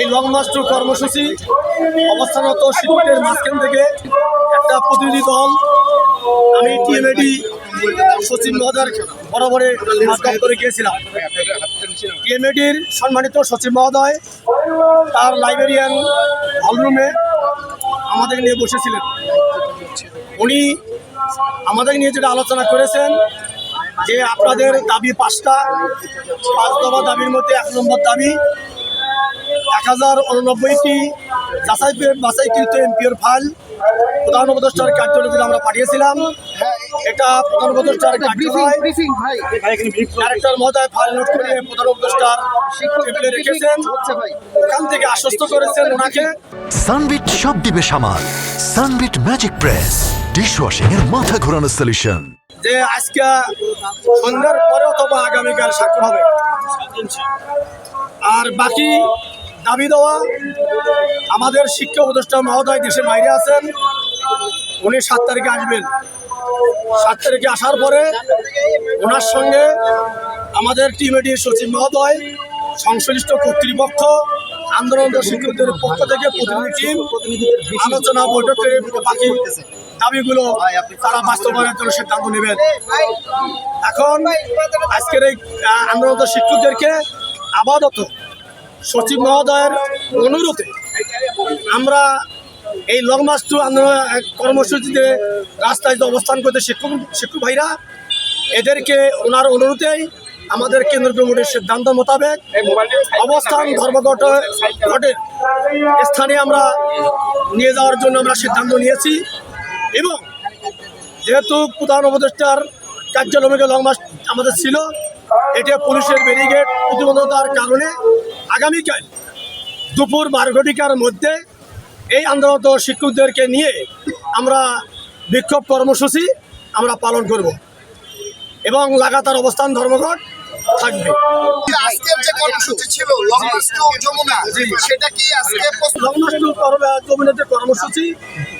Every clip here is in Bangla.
এই লং টু কর্মসূচি অবস্থানরত শিক্ষকের মাঝখান থেকে একটা প্রতিনিধি দল, আমি টিএমএডি সচিব মহোদয়ের বরাবরে করে গিয়েছিলাম। টিএমএডির সম্মানিত সচিব মহোদয় তার লাইব্রেরিয়ান হলরুমে আমাদের নিয়ে বসেছিলেন। উনি আমাদের নিয়ে যেটা আলোচনা করেছেন যে আপনাদের দাবি পাঁচটা, পাঁচ দফা দাবির মধ্যে এক নম্বর দাবি এক হাজার উননব্বইটি যাচাই বাছাইকৃত এমপিওর ফাইল প্রধান উপদেষ্টার কার্যালয়ে আমরা পাঠিয়েছিলাম। এটা প্রধান উপদেষ্টার ডাইরেক্টর মহোদয় ফাইল নোট করে প্রধান উপদেষ্টার টেবিলে রেখেছেন। হচ্ছে ওখান থেকে আশ্বস্ত করেছেন ওনাকে। সানবিট সব দিবে সামাল। Sunbit magic press. ডিশওয়াশিং এর মাথা ঘোরানো সলিউশন যে আজকে সন্ধ্যার পরে অথবা আগামীকাল স্বাক্ষর হবে। আর বাকি দাবি দেওয়া আমাদের শিক্ষা উপদেষ্টা মহোদয় দেশের বাইরে আছেন উনি সাত তারিখে আসবেন। সাত তারিখে আসার পরে ওনার সঙ্গে আমাদের টিমেটির সচিব মহোদয় সংশ্লিষ্ট কর্তৃপক্ষ আন্দোলন শিক্ষকদের পক্ষ থেকে প্রতিনিধি আলোচনা বৈঠক বাকি দাবিগুলো তারা বাস্তবায়নের জন্য সিদ্ধান্ত নেবেন। এখন আজকের এই আহ, আন্দোলনরত শিক্ষকদেরকে আপাতত সচিব মহোদয়ের অনুরোধে আমরা এই লং মার্চ টু আন্দোলন কর্মসূচিতে রাস্তায় অবস্থান করতে শিক্ষক শিক্ষক ভাইরা, এদেরকে ওনার অনুরোধেই আমাদের কেন্দ্র কমিটির সিদ্ধান্ত মোতাবেক অবস্থান ধর্মঘট ঘটে স্থানে আমরা নিয়ে যাওয়ার জন্য আমরা সিদ্ধান্ত নিয়েছি এবং যেহেতু প্রধান উপদেষ্টার কার্যালয়ে লং মার্চ আমাদের ছিল এটা পুলিশের ব্যারিগেড প্রতিবন্ধতার কারণে আগামীকাল দুপুর বারো ঘটিকার মধ্যে এই আন্দোলনত শিক্ষকদেরকে নিয়ে আমরা বিক্ষোভ কর্মসূচি আমরা পালন করব। এবং লাগাতার অবস্থান ধর্মঘট থাকবে। আজকের যে কর্মসূচি ছিল যমুনা সেটা কি আজকে জমিনের যে কর্মসূচি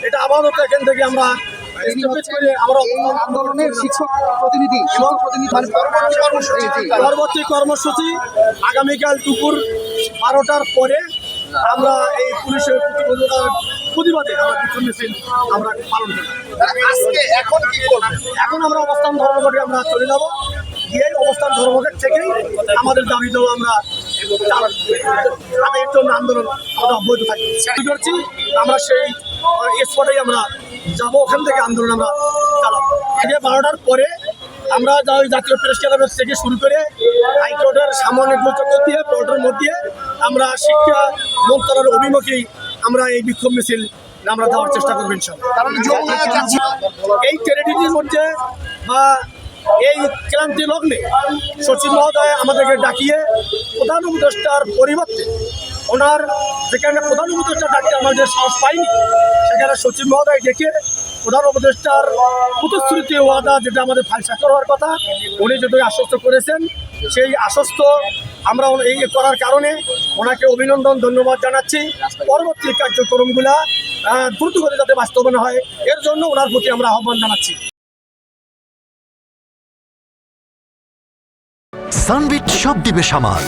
এটা আপাতত এখান থেকে আমরা আন্দোলনের শিক্ষক প্রতিনিধি মানে কর্মসূচি পরবর্তী কর্মসূচি আগামীকাল দুপুর বারোটার পরে আমরা এই পুলিশের প্রতিবাদে আমরা বিক্ষোভ মিছিল আমরা পালন করি। আজকে এখন কি এখন আমরা অবস্থান ধর্মঘটে আমরা চলে যাব। গিয়ে অবস্থান ধর্মঘট থেকেই আমাদের দাবি দেওয়া আমরা তাদের জন্য আন্দোলন আমরা অব্যাহত থাকি। করছি আমরা সেই স্পটেই আমরা যাব ওখান থেকে আন্দোলন আমরা চালাবো। আগে বারোটার পরে আমরা যা ওই জাতীয় প্রেস ক্লাবের থেকে শুরু করে হাইকোর্টের সামনে গোচকর দিয়ে কোর্টের মধ্যে আমরা শিক্ষা মন্ত্রণালয়ের অভিমুখেই আমরা এই বিক্ষোভ মিছিল আমরা দেওয়ার চেষ্টা করব যাচ্ছে এই টেরিটরির মধ্যে বা এই ক্রান্তি লগ্নে সচিব মহোদয় আমাদেরকে ডাকিয়ে প্রধান উপদেষ্টার পরিবর্তে ওনার যেখানে প্রধান উপদেষ্টা ডাকতে আমাদের সাহস পাইনি সেখানে সচিব মহোদয় ডেকে প্রধান উপদেষ্টার প্রতিশ্রুতি ওয়াদা যেটা আমাদের ফাইল স্বাক্ষর হওয়ার কথা উনি যদি আশ্বস্ত করেছেন সেই আশ্বস্ত আমরা এই করার কারণে ওনাকে অভিনন্দন ধন্যবাদ জানাচ্ছি। পরবর্তী কার্যক্রমগুলা আহ, দ্রুতগতি যাতে বাস্তবায়ন হয় এর জন্য ওনার প্রতি আমরা আহ্বান জানাচ্ছি। সানবিট সব দিবে সামাল।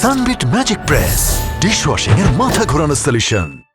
সানবিট ম্যাজিক প্রেস ডিশওয়াশিং এর মাথা ঘোরানো সলিউশন